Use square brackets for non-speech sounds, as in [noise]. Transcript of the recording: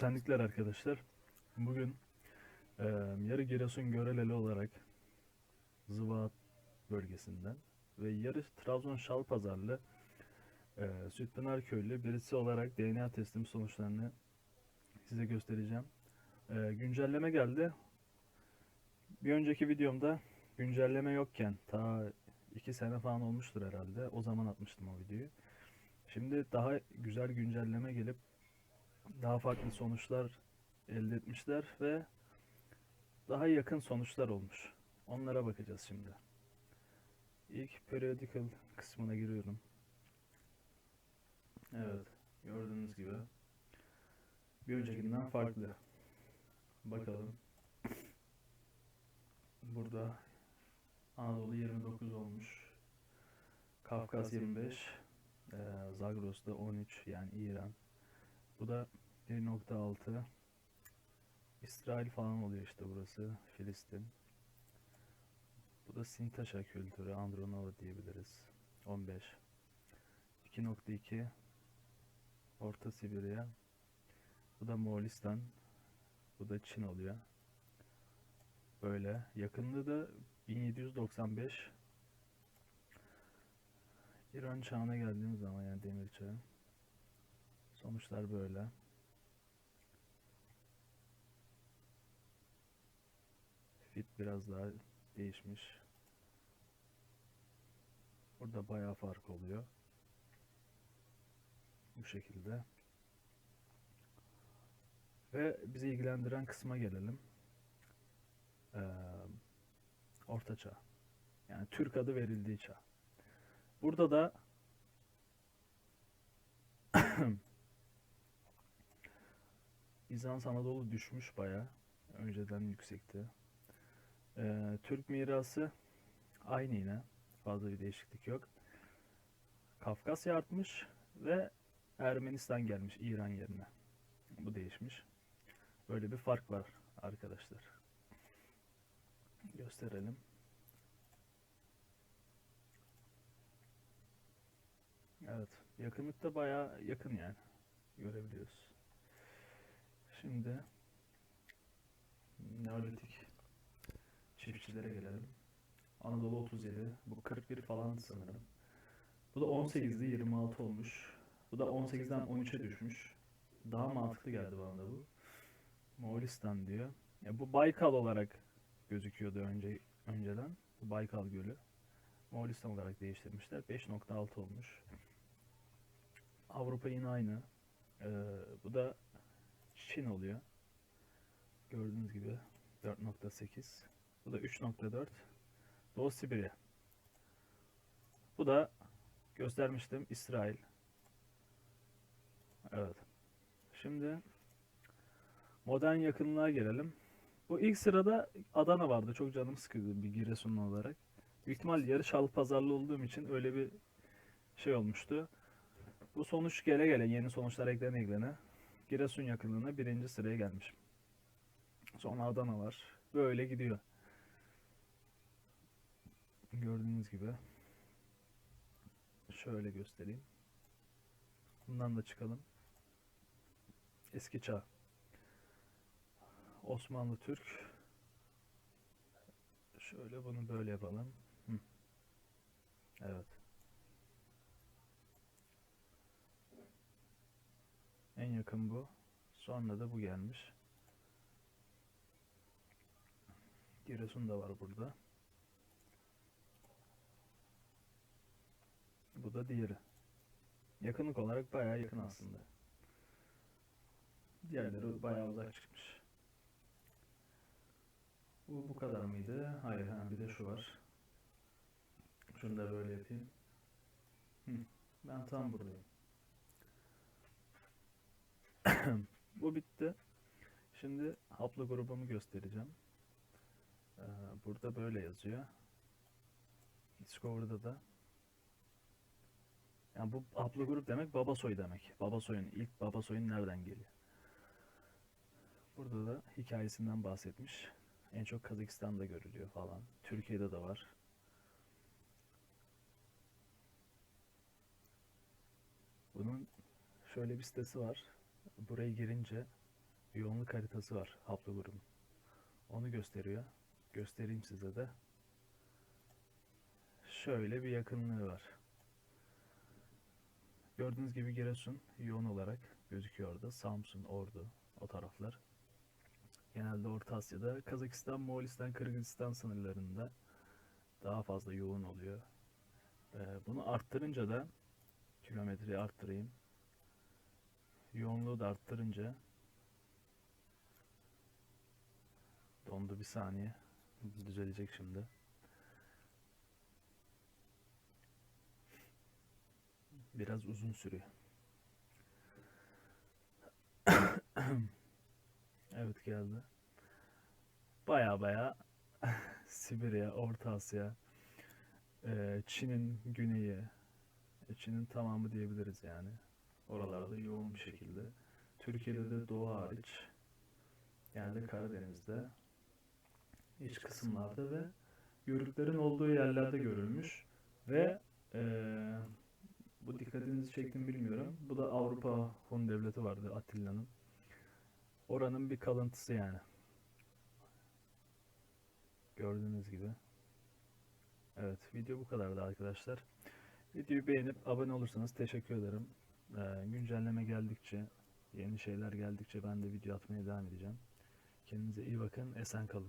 Senlikler arkadaşlar. Bugün e, yarı Giresun Göreleli olarak Zıvat bölgesinden ve yarı Trabzon Şalpazarlı e, Sütpınar Köylü birisi olarak DNA testim sonuçlarını size göstereceğim. E, güncelleme geldi. Bir önceki videomda güncelleme yokken ta iki sene falan olmuştur herhalde. O zaman atmıştım o videoyu. Şimdi daha güzel güncelleme gelip daha farklı sonuçlar elde etmişler ve daha yakın sonuçlar olmuş. Onlara bakacağız şimdi. İlk periodical kısmına giriyorum. Evet, gördüğünüz gibi bir öncekinden farklı. Bakalım. Burada Anadolu 29 olmuş. Kafkas 25. eee, Zagros'ta 13 yani İran. Bu da 1.6 İsrail falan oluyor işte burası. Filistin. Bu da Sintaşa kültürü. Andronova diyebiliriz. 15. 2.2 Orta Sibirya. Bu da Moğolistan. Bu da Çin oluyor. Böyle. Yakınlığı da 1795. İran çağına geldiğimiz zaman yani demir çağı. Sonuçlar böyle. Biraz daha değişmiş. Burada bayağı fark oluyor. Bu şekilde. Ve bizi ilgilendiren kısma gelelim. Ee, Orta Çağ. Yani Türk adı verildiği çağ. Burada da [clears throat] Bizans Anadolu düşmüş baya. Önceden yüksekti. Ee, Türk mirası aynı yine. Fazla bir değişiklik yok. Kafkasya artmış ve Ermenistan gelmiş İran yerine. Bu değişmiş. Böyle bir fark var arkadaşlar. Gösterelim. Evet. Yakınlıkta bayağı yakın yani. Görebiliyoruz. Şimdi Neolitik çiftçilere gelelim. Anadolu 37. Bu 41 falan sanırım. Bu da 18'di 26 olmuş. Bu da 18'den 13'e düşmüş. Daha mantıklı geldi bana da bu. Moğolistan diyor. Ya bu Baykal olarak gözüküyordu önce önceden. Bu Baykal Gölü. Moğolistan olarak değiştirmişler. 5.6 olmuş. Avrupa yine aynı. Ee, bu da Çin oluyor. Gördüğünüz gibi 4.8. Da 3.4. Doğu Sibirya. Bu da göstermiştim İsrail. Evet. Şimdi modern yakınlığa gelelim. Bu ilk sırada Adana vardı. Çok canım sıkıldı bir Giresunlu olarak. Büyük ihtimal yarı Çalıpazarlı olduğum için öyle bir şey olmuştu. Bu sonuç gele gele yeni sonuçlar eklene eklene Giresun yakınlığına birinci sıraya gelmişim. Sonra Adana var. Böyle gidiyor. Gördüğünüz gibi. Şöyle göstereyim. Bundan da çıkalım. Eski çağ. Osmanlı Türk. Şöyle bunu böyle yapalım. Hı. Evet. En yakın bu. Sonra da bu gelmiş. Giresun da var burada. Bu da diğeri. Yakınlık olarak bayağı yakın aslında. Diğerleri bayağı uzak çıkmış. Bu bu kadar mıydı? Hayır, ha, bir de şu var. Şunu da böyle yapayım. Hı, ben tam buradayım. [coughs] Bu bitti. Şimdi haplo grubumu göstereceğim. Ee, burada böyle yazıyor. Discover'da da. Yani bu haplo grup demek baba soy demek. Baba soyun ilk baba soyun nereden geliyor? Burada da hikayesinden bahsetmiş. En çok Kazakistan'da görülüyor falan. Türkiye'de de var. Bunun şöyle bir sitesi var. Buraya girince yoğunluk haritası var haplogrubun. Onu gösteriyor. Göstereyim size de. Şöyle bir yakınlığı var. Gördüğünüz gibi Giresun yoğun olarak gözüküyor orada. Samsun, Ordu o taraflar. Genelde Orta Asya'da Kazakistan, Moğolistan, Kırgızistan sınırlarında daha fazla yoğun oluyor. Ee, bunu arttırınca da kilometreyi arttırayım. Yoğunluğu da arttırınca dondu bir saniye. Düzelecek şimdi. Biraz uzun sürüyor. [coughs] Evet geldi. Baya baya [laughs] Sibirya, Orta Asya, eee, Çin'in güneyi, e, Çin'in tamamı diyebiliriz yani. Oralarda yoğun bir şekilde. Türkiye'de de doğu hariç, genelde Karadeniz'de, iç kısımlarda ve yörüklerin olduğu yerlerde görülmüş. Ve bu dikkatinizi çekti mi bilmiyorum. Bu da Avrupa Hun Devleti vardı Atilla'nın. Oranın bir kalıntısı yani. Gördüğünüz gibi. Evet, video bu kadardı arkadaşlar. Videoyu beğenip abone olursanız teşekkür ederim. Ee, güncelleme geldikçe, yeni şeyler geldikçe ben de video atmaya devam edeceğim. Kendinize iyi bakın, esen kalın.